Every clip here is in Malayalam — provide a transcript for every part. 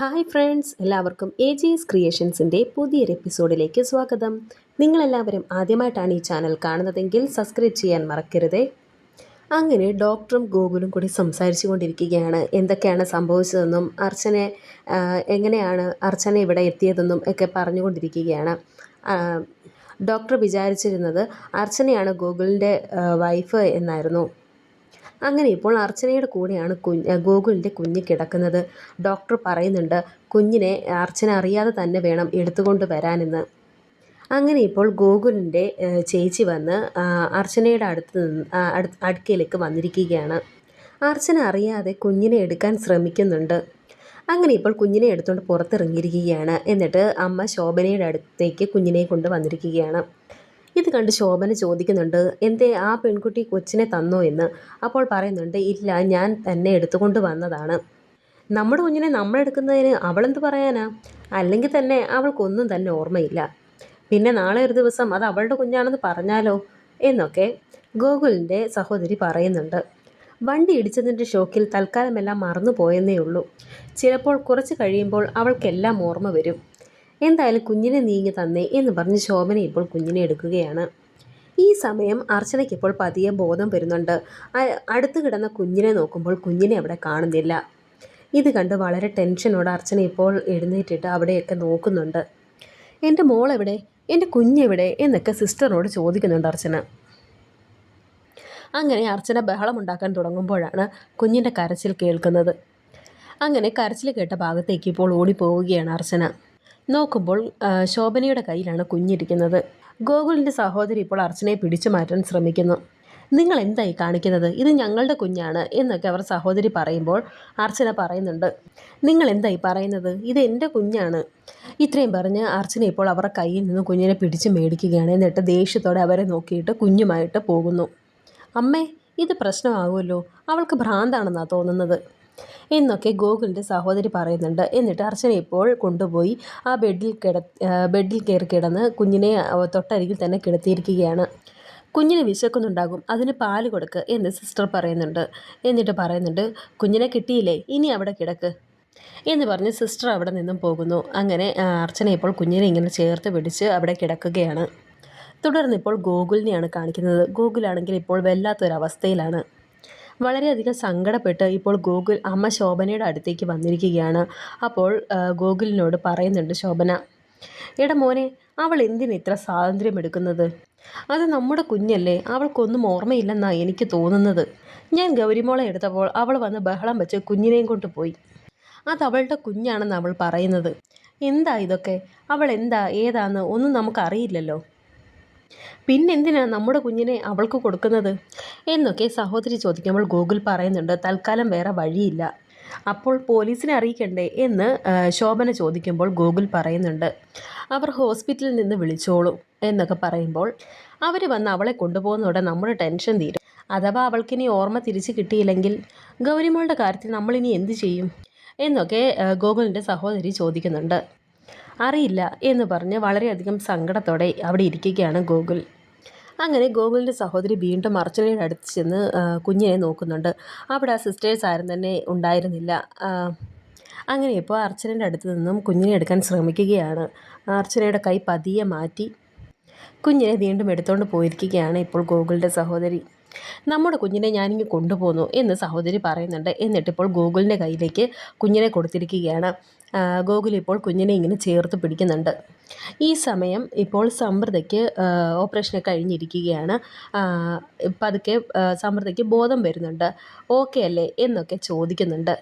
ഹായ് ഫ്രണ്ട്സ് എല്ലാവർക്കും എ ജി എസ് ക്രിയേഷൻസിന്റെ പുതിയൊരു എപ്പിസോഡിലേക്ക് സ്വാഗതം. നിങ്ങളെല്ലാവരും ആദ്യമായിട്ടാണ് ഈ ചാനൽ കാണുന്നതെങ്കിൽ സബ്സ്ക്രൈബ് ചെയ്യാൻ മറക്കരുതേ. അങ്ങനെ ഡോക്ടറും ഗോകുലും കൂടി സംസാരിച്ചു കൊണ്ടിരിക്കുകയാണ്. എന്തൊക്കെയാണ് സംഭവിച്ചതെന്നും അർച്ചനെ എങ്ങനെയാണ് അർച്ചന ഇവിടെ എത്തിയതെന്നും ഒക്കെ പറഞ്ഞുകൊണ്ടിരിക്കുകയാണ് ഡോക്ടർ വിചാരിച്ചിരുന്നത് അർച്ചനയാണ് ഗോകുലിന്റെ വൈഫ് എന്നായിരുന്നു. അങ്ങനെ ഇപ്പോൾ അർച്ചനയുടെ കൂടെയാണ് കുഞ്ഞ് ഗോകുലിന്റെ കുഞ്ഞ് കിടക്കുന്നത്. ഡോക്ടർ പറയുന്നുണ്ട് കുഞ്ഞിനെ അർച്ചന അറിയാതെ തന്നെ വേണം എടുത്തുകൊണ്ട് വരാനെന്ന്. അങ്ങനെ ഇപ്പോൾ ഗോകുലിന്റെ ചേച്ചി വന്ന് അർച്ചനയുടെ അടുത്ത് നിന്ന് അടുക്കയിലേക്ക് വന്നിരിക്കുകയാണ്. അർച്ചന അറിയാതെ കുഞ്ഞിനെ എടുക്കാൻ ശ്രമിക്കുന്നുണ്ട്. അങ്ങനെ ഇപ്പോൾ കുഞ്ഞിനെ എടുത്തുകൊണ്ട് പുറത്തിറങ്ങിയിരിക്കുകയാണ്. എന്നിട്ട് അമ്മ ശോഭനയുടെ അടുത്തേക്ക് കുഞ്ഞിനെ കൊണ്ട് വന്നിരിക്കുകയാണ്. ഇത് കണ്ട് ശോഭന ചോദിക്കുന്നുണ്ട് എന്തേ ആ പെൺകുട്ടി കൊച്ചിനെ തന്നോ എന്ന്? അപ്പോൾ പറയുന്നുണ്ട് ഇല്ല ഞാൻ തന്നെ എടുത്തുകൊണ്ട് വന്നതാണ്. നമ്മുടെ കുഞ്ഞിനെ നമ്മളെടുക്കുന്നതിന് അവളെന്ത് പറയാനാ? അല്ലെങ്കിൽ തന്നെ അവൾക്കൊന്നും തന്നെ ഓർമ്മയില്ല. പിന്നെ നാളെ ഒരു ദിവസം അത് അവളുടെ കുഞ്ഞാണെന്ന് പറഞ്ഞാലോ? എന്നൊക്കെ ഗോകുലിന്റെ സഹോദരി പറയുന്നുണ്ട്. വണ്ടി ഇടിച്ചതിന്റെ ഷോക്കിൽ തൽക്കാലമെല്ലാം മറന്നു പോയെന്നേ ഉള്ളൂ. ചിലപ്പോൾ കുറച്ച് കഴിയുമ്പോൾ അവൾക്കെല്ലാം ഓർമ്മ വരും. എന്തായാലും കുഞ്ഞിനെ നീങ്ങി തന്നേ എന്ന് പറഞ്ഞ് ശോഭന ഇപ്പോൾ കുഞ്ഞിനെ എടുക്കുകയാണ്. ഈ സമയം അർച്ചനയ്ക്ക് ഇപ്പോൾ പതിയെ ബോധം വരുന്നുണ്ട്. അടുത്ത് കിടന്ന കുഞ്ഞിനെ നോക്കുമ്പോൾ കുഞ്ഞിനെ അവിടെ കാണുന്നില്ല. ഇത് കണ്ട് വളരെ ടെൻഷനോടെ അർച്ചന ഇപ്പോൾ എഴുന്നേറ്റിട്ട് അവിടെയൊക്കെ നോക്കുന്നുണ്ട്. എന്റെ മോൾ എവിടെ എന്റെ കുഞ്ഞെവിടെ? എന്നൊക്കെ സിസ്റ്ററിനോട് ചോദിക്കുന്നുണ്ട് അർച്ചന. അങ്ങനെ അർച്ചന ബഹളമുണ്ടാക്കാൻ തുടങ്ങുമ്പോഴാണ് കുഞ്ഞിന്റെ കരച്ചിൽ കേൾക്കുന്നത്. അങ്ങനെ കരച്ചിൽ കേട്ട ഭാഗത്തേക്ക് ഇപ്പോൾ ഓടിപ്പോവുകയാണ് അർച്ചന. നോക്കുമ്പോൾ ശോഭനയുടെ കയ്യിലാണ് കുഞ്ഞിരിക്കുന്നത്. ഗോകുലിന്റെ സഹോദരി ഇപ്പോൾ അർച്ചനയെ പിടിച്ചു മാറ്റാൻ ശ്രമിക്കുന്നു. നിങ്ങൾ എന്തായി കാണിക്കുന്നത്? ഇത് ഞങ്ങളുടെ കുഞ്ഞാണ് എന്നൊക്കെ അവർ സഹോദരി പറയുമ്പോൾ അർച്ചന പറയുന്നുണ്ട്. നിങ്ങൾ എന്തായി പറയുന്നത്? ഇത് എന്റെ കുഞ്ഞാണ്. ഇത്രയും പറഞ്ഞ് അർച്ചന ഇപ്പോൾ അവരുടെ കയ്യിൽ നിന്ന് കുഞ്ഞിനെ പിടിച്ച് മേടിക്കുകയാണ്. എന്നിട്ട് ദേഷ്യത്തോടെ അവരെ നോക്കിയിട്ട് കുഞ്ഞുമായിട്ട് പോകുന്നു. അമ്മേ ഇത് പ്രശ്നമാകുമല്ലോ. അവൾക്ക് ഭ്രാന്താണെന്നാണ് തോന്നുന്നത്. എന്നൊക്കെ ഗോകുലിന്റെ സഹോദരി പറയുന്നുണ്ട്. എന്നിട്ട് അർച്ചന ഇപ്പോൾ കൊണ്ടുപോയി ആ ബെഡിൽ കിട ബെഡിൽ കയറി കിടന്ന് കുഞ്ഞിനെ തൊട്ടരികിൽ തന്നെ കിടത്തിയിരിക്കുകയാണ്. കുഞ്ഞിന് വിശക്കുന്നുണ്ടാകും. അതിന് പാൽ കൊടുക്ക് എന്ന് സിസ്റ്റർ പറയുന്നുണ്ട്. എന്നിട്ട് പറയുന്നുണ്ട് കുഞ്ഞിനെ കിട്ടിയില്ലേ? ഇനി അവിടെ കിടക്ക്. എന്ന് പറഞ്ഞ് സിസ്റ്റർ അവിടെ നിന്നും പോകുന്നു. അങ്ങനെ അർച്ചന ഇപ്പോൾ കുഞ്ഞിനെ ഇങ്ങനെ ചേർത്ത് പിടിച്ച് അവിടെ കിടക്കുകയാണ്. തുടർന്ന് ഇപ്പോൾ ഗോകുലിനെയാണ് കാണിക്കുന്നത്. ഗോകുലാണെങ്കിൽ ഇപ്പോൾ വല്ലാത്തൊരവസ്ഥയിലാണ്. വളരെയധികം സങ്കടപ്പെട്ട് ഇപ്പോൾ ഗോകുൽ അമ്മ ശോഭനയുടെ അടുത്തേക്ക് വന്നിരിക്കുകയാണ്. അപ്പോൾ ഗോകുലിനോട് പറയുന്നുണ്ട് ശോഭന എടാ മോനെ അവൾ എന്തിന് ഇത്ര സ്വാതന്ത്ര്യം എടുക്കുന്നത്? അത് നമ്മുടെ കുഞ്ഞല്ലേ അവൾക്കൊന്നും ഓർമ്മയില്ലെന്നാണ് എനിക്ക് തോന്നുന്നത്. ഞാൻ ഗൗരിമോളെ എടുത്തപ്പോൾ അവൾ വന്ന് ബഹളം വെച്ച് കുഞ്ഞിനെയും കൊണ്ട് പോയി. അത് അവളുടെ കുഞ്ഞാണെന്ന് അവൾ പറയുന്നത്. എന്താ ഇതൊക്കെ? അവൾ എന്താ? ഏതാന്ന് ഒന്നും നമുക്കറിയില്ലല്ലോ. പിന്നെന്തിനാ നമ്മുടെ കുഞ്ഞിനെ അവൾക്ക് കൊടുക്കുന്നത്? എന്നൊക്കെ സഹോദരി ചോദിക്കുമ്പോൾ ഗൂഗിൾ പറയുന്നുണ്ട് തൽക്കാലം വേറെ വഴിയില്ല. അപ്പോൾ പോലീസിനെ അറിയിക്കണ്ടേ? എന്ന് ശോഭന ചോദിക്കുമ്പോൾ ഗൂഗിൾ പറയുന്നുണ്ട് അവർ ഹോസ്പിറ്റലിൽ നിന്ന് വിളിച്ചോളൂ. എന്നൊക്കെ പറയുമ്പോൾ അവർ വന്ന് അവളെ കൊണ്ടുപോകുന്നതോടെ നമ്മുടെ ടെൻഷൻ തീരും. അഥവാ അവൾക്കിനി ഓർമ്മ തിരിച്ചു കിട്ടിയില്ലെങ്കിൽ ഗൗരിമോളുടെ കാര്യത്തിൽ നമ്മളിനി എന്ത് ചെയ്യും? എന്നൊക്കെ ഗോകുലിന്റെ സഹോദരി ചോദിക്കുന്നുണ്ട്. അറിയില്ല എന്ന് പറഞ്ഞ് വളരെയധികം സങ്കടത്തോടെ അവിടെ ഇരിക്കുകയാണ് ഗോകുൽ. അങ്ങനെ ഗോകുലിന്റെ സഹോദരി വീണ്ടും അർച്ചനയുടെ അടുത്ത് ചെന്ന് കുഞ്ഞിനെ നോക്കുന്നുണ്ട്. അവിടെ ആ സിസ്റ്റേഴ്സ് ആരും തന്നെ ഉണ്ടായിരുന്നില്ല. അങ്ങനെ ഇപ്പോൾ അർച്ചനയുടെ അടുത്ത് നിന്നും കുഞ്ഞിനെ എടുക്കാൻ ശ്രമിക്കുകയാണ്. അർച്ചനയുടെ കൈ പതിയെ മാറ്റി കുഞ്ഞിനെ വീണ്ടും എടുത്തുകൊണ്ട് പോയിരിക്കുകയാണ് ഇപ്പോൾ ഗോകുലിന്റെ സഹോദരി. നമ്മുടെ കുഞ്ഞിനെ ഞാനിങ്ങ് കൊണ്ടുപോകുന്നു എന്ന് സഹോദരി പറയുന്നുണ്ട്. എന്നിട്ടിപ്പോൾ ഗോകുലിന്റെ കയ്യിലേക്ക് കുഞ്ഞിനെ കൊടുത്തിരിക്കുകയാണ്. ഗോകുൽ ഇപ്പോൾ കുഞ്ഞിനെ ഇങ്ങനെ ചേർത്ത് പിടിക്കുന്നുണ്ട്. ഈ സമയം ഇപ്പോൾ സമൃദ്ധയ്ക്ക് ഓപ്പറേഷൻ കഴിഞ്ഞിരിക്കുകയാണ്. പതുക്കെ സമൃദ്ധയ്ക്ക് ബോധം വരുന്നുണ്ട്. ഓക്കെ അല്ലേ? എന്നൊക്കെ ചോദിക്കുന്നുണ്ട്.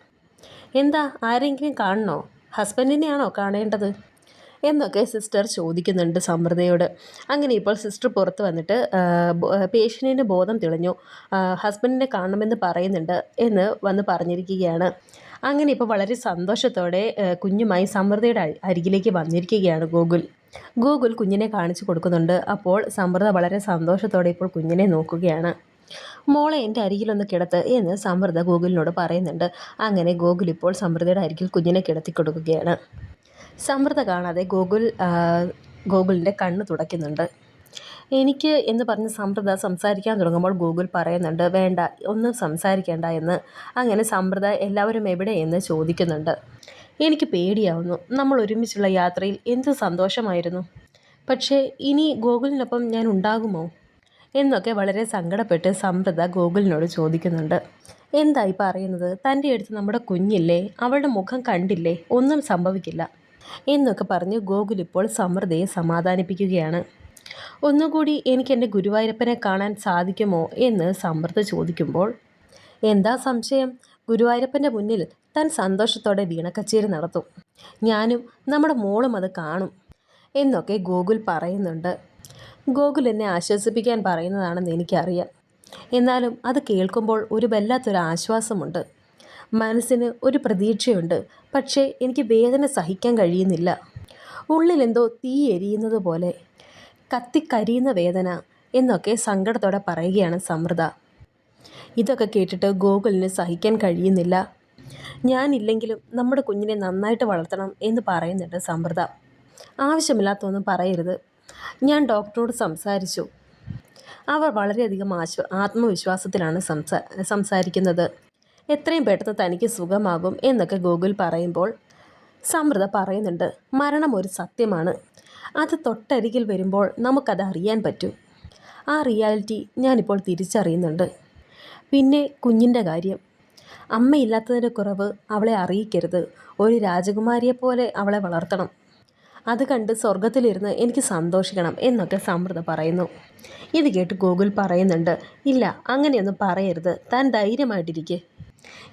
എന്താ? ആരെങ്കിലും കാണണോ? ഹസ്ബൻഡിനെയാണോ കാണേണ്ടത്? എന്നൊക്കെ സിസ്റ്റർ ചോദിക്കുന്നുണ്ട് സമൃദ്ധയോട്. അങ്ങനെ ഇപ്പോൾ സിസ്റ്റർ പുറത്ത് വന്നിട്ട് പേഷ്യന്റിന് ബോധം തെളിഞ്ഞു. ഹസ്ബൻഡിനെ കാണണമെന്ന് പറയുന്നുണ്ട് എന്ന് വന്ന് പറഞ്ഞിരിക്കുകയാണ്. അങ്ങനെ ഇപ്പോൾ വളരെ സന്തോഷത്തോടെ കുഞ്ഞുമായി സമൃദ്ധയുടെ അരി- അരികിലേക്ക് വന്നിരിക്കുകയാണ് ഗൂഗിൾ ഗൂഗിൾ കുഞ്ഞിനെ കാണിച്ചു കൊടുക്കുന്നുണ്ട്. അപ്പോൾ സമൃദ്ധ വളരെ സന്തോഷത്തോടെ ഇപ്പോൾ കുഞ്ഞിനെ നോക്കുകയാണ്. മോളെ എന്റെ അരികിലൊന്ന് കിടത്ത് എന്ന് സമൃദ്ധ ഗൂഗിളിനോട് പറയുന്നുണ്ട്. അങ്ങനെ ഗൂഗിൾ ഇപ്പോൾ സമൃദ്ധയുടെ അരികിൽ കുഞ്ഞിനെ കിടത്തി കൊടുക്കുകയാണ്. സമൃദ്ധ കാണാതെ ഗോകുൽ ഗോകുലിന്റെ കണ്ണ് തുടയ്ക്കുന്നുണ്ട്. എനിക്ക് എന്ന് പറഞ്ഞ് സമൃദ്ധ സംസാരിക്കാൻ തുടങ്ങുമ്പോൾ ഗൂഗിൾ പറയുന്നുണ്ട് വേണ്ട ഒന്നും സംസാരിക്കേണ്ട എന്ന്. അങ്ങനെ സമൃദ്ധ എല്ലാവരും എവിടെ എന്ന് ചോദിക്കുന്നുണ്ട്. എനിക്ക് പേടിയാവുന്നു. നമ്മൾ ഒരുമിച്ചുള്ള യാത്രയിൽ എന്ത് സന്തോഷമായിരുന്നു. പക്ഷേ ഇനി ഗോകുലിനൊപ്പം ഞാൻ ഉണ്ടാകുമോ? എന്നൊക്കെ വളരെ സങ്കടപ്പെട്ട് സമൃദ്ധ ഗോകുലിനോട് ചോദിക്കുന്നുണ്ട്. എന്തായി പറയുന്നത്? തന്റെ അടുത്ത് നമ്മുടെ കുഞ്ഞില്ലേ? അവളുടെ മുഖം കണ്ടില്ലേ? ഒന്നും സംഭവിക്കില്ല. എന്നൊക്കെ പറഞ്ഞ് ഗോകുൽ ഇപ്പോൾ സമൃദ്ധയെ സമാധാനിപ്പിക്കുകയാണ്. ഒന്നുകൂടി എനിക്ക് എന്റെ ഗുരുവായൂരപ്പനെ കാണാൻ സാധിക്കുമോ എന്ന് സമൃദ്ധ ചോദിക്കുമ്പോൾ എന്താ സംശയം? ഗുരുവായൂരപ്പന്റെ മുന്നിൽ താൻ സന്തോഷത്തോടെ വീണക്കച്ചേരി നടത്തും. ഞാനും നമ്മുടെ മോളും അത് കാണും എന്നൊക്കെ ഗോകുൽ പറയുന്നുണ്ട്. ഗോകുൽ എന്നെ ആശ്വസിപ്പിക്കാൻ പറയുന്നതാണെന്ന് എനിക്കറിയാം. എന്നാലും അത് കേൾക്കുമ്പോൾ ഒരു വല്ലാത്തൊരു ആശ്വാസമുണ്ട്. മനസ്സിന് ഒരു പ്രതീക്ഷയുണ്ട്. പക്ഷേ എനിക്ക് വേദന സഹിക്കാൻ കഴിയുന്നില്ല. ഉള്ളിലെന്തോ തീ എരിയുന്നത് പോലെ. കത്തിക്കരിയുന്ന വേദന എന്നൊക്കെ സങ്കടത്തോടെ പറയുകയാണ് സമൃദ്ധ. ഇതൊക്കെ കേട്ടിട്ട് ഗോകുലിന് സഹിക്കാൻ കഴിയുന്നില്ല. ഞാനില്ലെങ്കിലും നമ്മുടെ കുഞ്ഞിനെ നന്നായിട്ട് വളർത്തണം എന്ന് പറയുന്നുണ്ട് സമൃദ്ധ. ആവശ്യമില്ലാത്തൊന്നും പറയരുത്. ഞാൻ ഡോക്ടറോട് സംസാരിച്ചു. അവർ വളരെയധികം ആശ്വ ആത്മവിശ്വാസത്തിലാണ് സംസാ സംസാരിക്കുന്നത്. എത്രയും പെട്ടെന്ന് തനിക്ക് സുഖമാകും എന്നൊക്കെ ഗൂഗിൾ പറയുമ്പോൾ സമൃദ്ധ പറയുന്നുണ്ട് മരണം ഒരു സത്യമാണ്. അത് തൊട്ടരികിൽ വരുമ്പോൾ നമുക്കത് അറിയാൻ പറ്റും. ആ റിയാലിറ്റി ഞാനിപ്പോൾ തിരിച്ചറിയുന്നുണ്ട്. പിന്നെ കുഞ്ഞിന്റെ കാര്യം. അമ്മയില്ലാത്തതിന്റെ കുറവ് അവളെ അറിയിക്കരുത്. ഒരു രാജകുമാരിയെപ്പോലെ അവളെ വളർത്തണം. അത് കണ്ട് സ്വർഗത്തിലിരുന്ന് എനിക്ക് സന്തോഷിക്കണം എന്നൊക്കെ സമൃദ്ധ പറയുന്നു. ഇത് കേട്ട് ഗൂഗിൾ പറയുന്നുണ്ട് ഇല്ല അങ്ങനെയൊന്നും പറയരുത്. താൻ ധൈര്യമായിട്ടിരിക്കെ.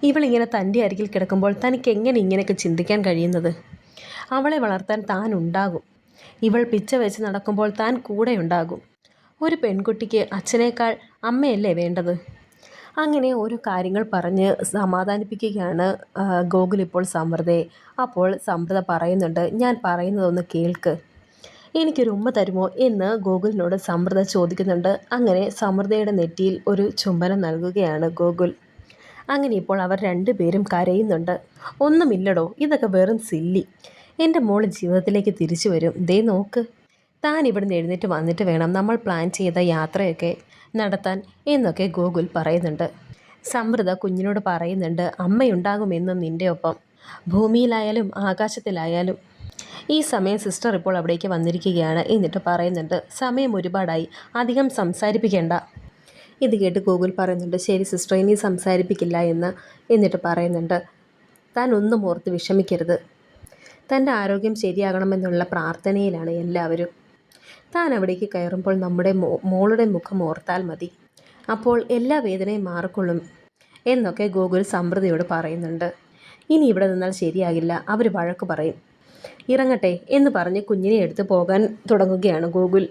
ഇവളിങ്ങനെ തന്റെ അരികിൽ കിടക്കുമ്പോൾ തനിക്ക് എങ്ങനെ ഇങ്ങനെയൊക്കെ ചിന്തിക്കാൻ കഴിയുന്നത്? അവളെ വളർത്താൻ താൻ ഉണ്ടാകും. ഇവൾ പിച്ച വെച്ച് നടക്കുമ്പോൾ താൻ കൂടെ ഉണ്ടാകും. ഒരു പെൺകുട്ടിക്ക് അച്ഛനേക്കാൾ അമ്മയല്ലേ വേണ്ടത്? അങ്ങനെ ഓരോ കാര്യങ്ങൾ പറഞ്ഞ് സമാധാനിപ്പിക്കുകയാണ് ഗോകുൽ ഇപ്പോൾ സമൃദ്ധയെ. അപ്പോൾ സമൃദ്ധ പറയുന്നുണ്ട് ഞാൻ പറയുന്നതൊന്ന് കേൾക്ക്. എനിക്കൊരു ഉമ്മ തരുമോ? എന്ന് ഗോകുലിനോട് സമൃദ്ധ ചോദിക്കുന്നുണ്ട്. അങ്ങനെ സമൃദ്ധയുടെ നെറ്റിയിൽ ഒരു ചുംബനം നൽകുകയാണ് ഗോകുൽ. അങ്ങനെ ഇപ്പോൾ അവർ രണ്ടുപേരും കരയുന്നുണ്ട്. ഒന്നുമില്ലടോ ഇതൊക്കെ വെറും സില്ലി. എന്റെ മോൾ ജീവിതത്തിലേക്ക് തിരിച്ചു വരും. ദേ നോക്ക്. താൻ ഇവിടുന്ന് എഴുന്നേറ്റ് വന്നിട്ട് വേണം നമ്മൾ പ്ലാൻ ചെയ്ത യാത്രയൊക്കെ നടത്താൻ എന്നൊക്കെ ഗോകുൽ പറയുന്നുണ്ട്. സമൃദ്ധ കുഞ്ഞിനോട് പറയുന്നുണ്ട് അമ്മയുണ്ടാകുമെന്നും നിന്റെ ഒപ്പം. ഭൂമിയിലായാലും ആകാശത്തിലായാലും. ഈ സമയം സിസ്റ്റർ ഇപ്പോൾ അവിടേക്ക് വന്നിരിക്കുകയാണ് എന്നിട്ട് പറയുന്നുണ്ട്. സമയം ഒരുപാടായി. അധികം സംസാരിപ്പിക്കേണ്ട. ഇത് കേട്ട് ഗോകുൽ പറയുന്നുണ്ട് ശരി സിസ്റ്റർ ഇനി സംസാരിപ്പിക്കില്ല എന്ന് എന്നിട്ട് പറയുന്നുണ്ട്. താൻ ഒന്നും ഓർത്ത് വിഷമിക്കരുത്. തന്റെ ആരോഗ്യം ശരിയാകണമെന്നുള്ള പ്രാർത്ഥനയിലാണ് എല്ലാവരും. താൻ അവിടേക്ക് കയറുമ്പോൾ നമ്മുടെ മോളുടെ മുഖം ഓർത്താൽ മതി. അപ്പോൾ എല്ലാ വേദനയും മാറിക്കൊള്ളും എന്നൊക്കെ ഗോകുൽ സമൃദ്ധിയോട് പറയുന്നുണ്ട്. ഇനി ഇവിടെ നിന്നാൽ ശരിയാകില്ല അവർ വഴക്ക് പറയും. ഇറങ്ങട്ടെ എന്ന് പറഞ്ഞ് കുഞ്ഞിനെ എടുത്ത് പോകാൻ തുടങ്ങുകയാണ് ഗോകുൽ.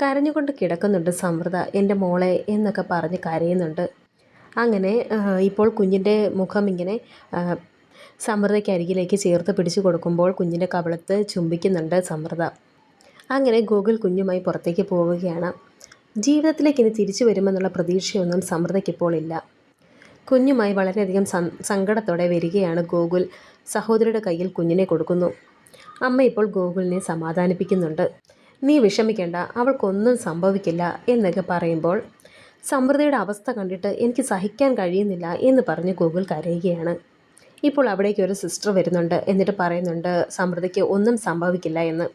കരഞ്ഞുകൊണ്ട് കിടക്കുന്നുണ്ട് സമൃദ്ധ എന്റെ മോളെ എന്നൊക്കെ പറഞ്ഞ് കരയുന്നുണ്ട്. അങ്ങനെ ഇപ്പോൾ കുഞ്ഞിന്റെ മുഖം ഇങ്ങനെ സമൃദ്ധയ്ക്ക് അരികിലേക്ക് ചേർത്ത് പിടിച്ചു കൊടുക്കുമ്പോൾ കുഞ്ഞിന്റെ കവളത്ത് ചുംബിക്കുന്നുണ്ട് സമൃദ്ധ അങ്ങനെ ഗൂഗിൾ കുഞ്ഞുമായി പുറത്തേക്ക് പോവുകയാണ്. ജീവിതത്തിലേക്ക് ഇനി തിരിച്ചു വരുമെന്നുള്ള പ്രതീക്ഷയൊന്നും സമൃദ്ധയ്ക്കിപ്പോൾ ഇല്ല. കുഞ്ഞുമായി വളരെയധികം സങ്കടത്തോടെ വരികയാണ് ഗോകുൽ. സഹോദരിയുടെ കയ്യിൽ കുഞ്ഞിനെ കൊടുക്കുന്നു. അമ്മ ഇപ്പോൾ ഗോകുലിനെ സമാധാനിപ്പിക്കുന്നുണ്ട്. നീ വിഷമിക്കേണ്ട അവൾക്കൊന്നും സംഭവിക്കില്ല എന്നൊക്കെ പറയുമ്പോൾ സമൃദ്ധിയുടെ അവസ്ഥ കണ്ടിട്ട് എനിക്ക് സഹിക്കാൻ കഴിയുന്നില്ല എന്ന് പറഞ്ഞ് ഗൂഗിൾ കരയുകയാണ്. ഇപ്പോൾ അവിടേക്ക് ഒരു സിസ്റ്റർ വരുന്നുണ്ട് എന്നിട്ട് പറയുന്നുണ്ട് സമൃദ്ധിക്ക് ഒന്നും സംഭവിക്കില്ല എന്ന്.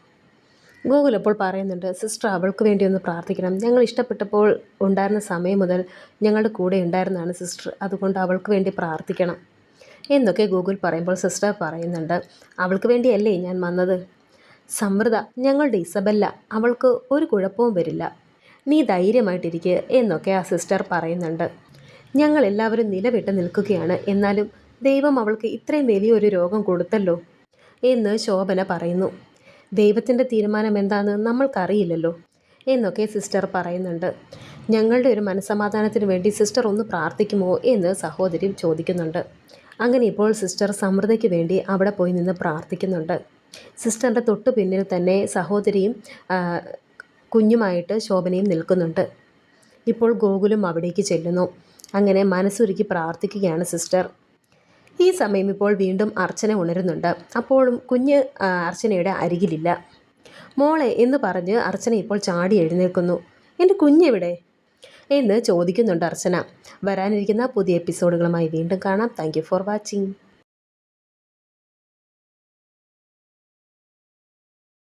ഗൂഗിൾ ഇപ്പോൾ പറയുന്നുണ്ട് സിസ്റ്റർ അവൾക്ക് വേണ്ടി ഒന്ന് പ്രാർത്ഥിക്കണം. ഞങ്ങൾ ഇഷ്ടപ്പെട്ടപ്പോൾ ഉണ്ടായിരുന്ന സമയം മുതൽ ഞങ്ങളുടെ കൂടെ ഉണ്ടായിരുന്നതാണ് സിസ്റ്റർ. അതുകൊണ്ട് അവൾക്ക് വേണ്ടി പ്രാർത്ഥിക്കണം. എന്നൊക്കെ ഗൂഗിൾ പറയുമ്പോൾ സിസ്റ്റർ പറയുന്നുണ്ട് അവൾക്ക് വേണ്ടിയല്ലേ ഞാൻ വന്നത്? സമൃദ്ധ ഞങ്ങളുടെ ഇസബല്ല അവൾക്ക് ഒരു കുഴപ്പവും വരില്ല. നീ ധൈര്യമായിട്ടിരിക്കുക എന്നൊക്കെ ആ സിസ്റ്റർ പറയുന്നുണ്ട്. ഞങ്ങൾ എല്ലാവരും നിലവിട്ട് നിൽക്കുകയാണ്. എന്നാലും ദൈവം അവൾക്ക് ഇത്രയും വലിയൊരു രോഗം കൊടുത്തല്ലോ എന്ന് ശോഭന പറയുന്നു. ദൈവത്തിന്റെ തീരുമാനം എന്താണെന്ന് നമ്മൾക്കറിയില്ലല്ലോ എന്നൊക്കെ സിസ്റ്റർ പറയുന്നുണ്ട്. ഞങ്ങളുടെ ഒരു മനസ്സമാധാനത്തിന് വേണ്ടി സിസ്റ്റർ ഒന്ന് പ്രാർത്ഥിക്കുമോ എന്ന് സഹോദരി ചോദിക്കുന്നുണ്ട്. അങ്ങനെ ഇപ്പോൾ സിസ്റ്റർ സമൃദ്ധയ്ക്ക് വേണ്ടി അവിടെ പോയി നിന്ന് പ്രാർത്ഥിക്കുന്നുണ്ട്. സിസ്റ്ററിന്റെ തൊട്ട് പിന്നിൽ തന്നെ സഹോദരിയും കുഞ്ഞുമായിട്ട് ശോഭനയും നിൽക്കുന്നുണ്ട്. ഇപ്പോൾ ഗോകുലും അവിടേക്ക് ചെല്ലുന്നു. അങ്ങനെ മനസ്സുരുക്കി പ്രാർത്ഥിക്കുകയാണ് സിസ്റ്റർ. ഈ സമയം ഇപ്പോൾ വീണ്ടും അർച്ചന ഉണരുന്നുണ്ട്. അപ്പോഴും കുഞ്ഞ് അർച്ചനയുടെ അരികിലില്ല. മോളെ എന്ന് പറഞ്ഞ് അർച്ചന ഇപ്പോൾ ചാടി എഴുന്നേൽക്കുന്നു. എന്റെ കുഞ്ഞെവിടെ? എന്ന് ചോദിക്കുന്നുണ്ട് അർച്ചന. വരാനിരിക്കുന്ന പുതിയ എപ്പിസോഡുകളുമായി വീണ്ടും കാണാം. Thank for watching.